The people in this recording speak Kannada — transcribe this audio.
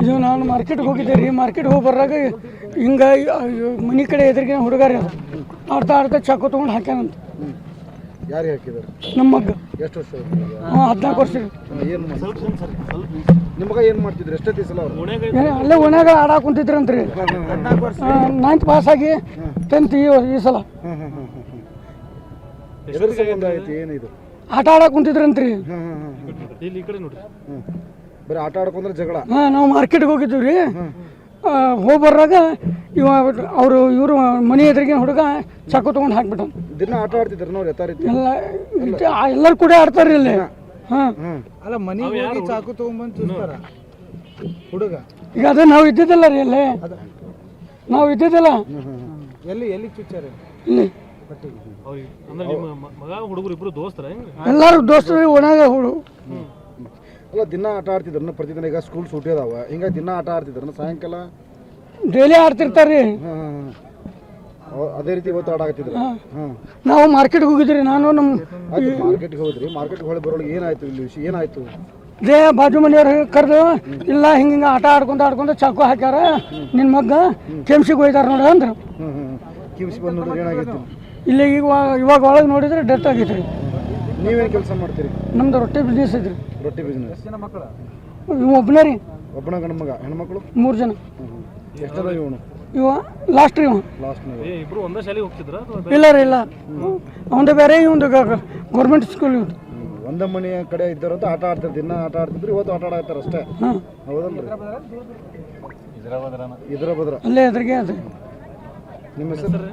ಇದು ನಾನು ಮಾರ್ಕೆಟ್ಗೆ ಹೋಗಿದ್ದೆ ರೀ. ಮಾರ್ಕೆಟ್ ಹೋಗಿ ಬರ್ರಾಗ ಹಿಂಗೆ ಮನೆ ಕಡೆ ಎದುರಿಗೆ ಹುಡುಗಾರಿ ಅದು ಆಡ್ತಾ ಆಡ್ತಾ ಚಾಕು ತಗೊಂಡು ಹಾಕ್ಯಾನಂತ ಯಾರಿಗೆ ಹಾಕಿದ್ದಾರೆ ನಮ್ಮ ಮಗ್ಗ ಎಷ್ಟು ವರ್ಷ ಹಾಂ ಹದಿನಾಲ್ಕು ವರ್ಷ ಏನು ನಿಮ್ಮ ಮಗ ಏನು ಮಾಡ್ತಿದ್ರು? ಎಷ್ಟೊತ್ತಿ ಸಲ ಅಲ್ಲೇ ಓಣ್ಯಾಗ ಆಡಾಕ ಕುಂತಿದ್ರಂತ್ರಿ. ನೈನ್ತ್ ಪಾಸ್ ಆಗಿ ಟೆಂತ್ ಈ ಈ ಸಲ. ಏನಿದು? ಆಟ ಆಡಾಕ ಕುಂತಿದ್ರಂತ್ರಿ. ಇಲ್ಲಿ ಈ ಕಡೆ ನೋಡ್ರಿ. ಬರೀ ಆಟ ಆಡ್ಕೊಂಡ್ರೆ ಜಗಳ. ಹಾಂ ನಾವು ಮಾರ್ಕೆಟ್ಗೆ ಹೋಗಿದ್ದೀವಿ ರೀ. ಹೋಗಿ ಬರ್ರಾಗ ಇವ ಅವರು ಇವರು ಮನೆ ಎದುರಿಗೆ ಹುಡುಗ ಚಾಕು ತೊಗೊಂಡು ಹಾಕ್ಬಿಟ್ಟ ದಿನ ಆಟ ಆಡ್ತಿದ್ರು ನೋಡಿ ಯಥಾ ರೀತಿ. ಎಲ್ಲ ಎಲ್ಲರೂ ಕೂಡ ಆಡ್ತಾರೆ ಇಲ್ಲಿ. ಹಾಂ. ಹಾಂ ಅಲ್ಲ ಮನೆಗೆ ಹೋಗಿ ಚಾಕು ತಗೊಂಬಂದು ಚೂಸ್ತಾರ ಹುಡುಗ? ಈಗ ಅದೇ ನಾವು ಇದ್ದಿದ್ದಿಲ್ಲ ರೀ ಇಲ್ಲಿ. ನಾವು ಇದ್ದಿದ್ದಿಲ್ಲ. ಎಲ್ಲಿ ಎಲ್ಲಿ ಚುಚ್ಚಾರ? ಇಲ್ಲಿ. ಅಂದ್ರೆ ನಿಮ್ಮ ಮ- ಮಗ ಹುಡುಗರು ಇಬ್ರು ದೋಸ್ತರ ಎಲ್ಲರೂ ದೋಸ್ತರು ಒಣಗ ಹುಡು ಅಲ್ಲ ದಿನ ಆಟ ಆಡ್ತಿದ್ರು ಪ್ರತಿದಿನ ಈಗ ಸ್ಕೂಲ್ ಸೂಟಿ ಅದಾವ. ಹಿಂಗಾಗಿ ದಿನ ಆಟ ಆಡ್ತಿದ್ರು ಸಾಯಂಕಾಲ? ಡೈಲಿ ಆಡ್ತಿರ್ತಾರ್ರಿ. ಅದೇ ರೀತಿ ಇವತ್ತು ಆಟ ಆಗ್ತಿದ್ರು ಹಾಂ. ನಾವು ಮಾರ್ಕೆಟ್ಗೆ ಹೋಗಿದ್ರಿ ನಾನು ನಮ್ಮ ಆಯ್ತು ಮಾರ್ಕೆಟ್ಗೆ ಹೋದ್ರಿ. ಮಾರ್ಕೆಟ್ಗೆ ಹೋಗಿ ಬರೋಳಿಗೆ ಏನಾಯ್ತು ಇಲ್ಲಿ ವಿಷಯ? ಏನಾಯ್ತು? ಇದೇ ಬಾಜು ಮನೆಯವ್ರು ಕರೆದು ಇಲ್ಲ ಹಿಂಗೆ ಹಿಂಗೆ ಆಟ ಆಡ್ಕೊಂತ ಆಡ್ಕೊಂತ ಚಾಕು ಹಾಕ್ಯಾರ. ನಿನ್ನ ಮಗ್ಗ ಕೆಮ್ಸಿಗೆ ಹೋಯ್ತಾರ ನೋಡ ಅಂದ್ರು. ಹ್ಞೂ ಹ್ಞೂ ಕಿಮ್ಸಿ ಬಂದು ನೋಡಿದ್ರೆ ಏನಾಗಿತ್ತು ಇಲ್ಲಿ ಈಗ ಇವಾಗ ಒಳಗೆ ನೋಡಿದ್ರೆ ಡೆತ್ ಆಗೈತೆ. ರೀ ನೀವೇನು ಕೆಲಸ ಮಾಡ್ತೀರಿ? ನಮ್ದು ರೊಟ್ಟಿ ಬಿಸ್ನೆಸ್ ಐತ್ರಿ. ರೊಟ್ಟಿ ಬಿಸ್ನೆಸ್ ಜನ ಮಕ್ಕಳ? ಇವ ಒಬ್ಬನೇ ರೀ. ಒಬ್ಬನ ಗಂಡ ಮಗ ಹೆಣ್ಮಕ್ಳು ಮೂರು ಜನ. ಎಷ್ಟದ ಇವನು? ಇವ ಲಾಸ್ಟ್ ರೀ ಇವ. ಲಾಸ್ಟ್ನಾಗ ಏ ಇಬ್ರು ಒಂದೇ ಶಾಲೆಗೆ ಹೋಗ್ತಿದ್ರ ಅಥವಾ ಇಲ್ಲ ರೀ ಇಲ್ಲ. ಅವಂದು ಬೇರೆ ಇವಂದು ಗೌರ್ಮೆಂಟ್ ಸ್ಕೂಲ್ ಇವ್ದು. ಒಂದೇ ಮನೆಯ ಕಡೆ ಇದ್ದಾರ ಅಂತ ಆಟ ಆಡ್ತಾರೆ ದಿನ ಆಟ ಆಡ್ತಿದ್ರು ಇವತ್ತು ಆಟ ಆಡ್ತಾರೆ ಅಷ್ಟೇ. ಹಾಂ. ಹೌದಲ್ರಿ? ಇದ್ರ ಬದ್ರ ಅಲ್ಲೇ ಎದುರಿಗೆ ಅದು. ನಿಮ್ಮ ಹೆಸರು?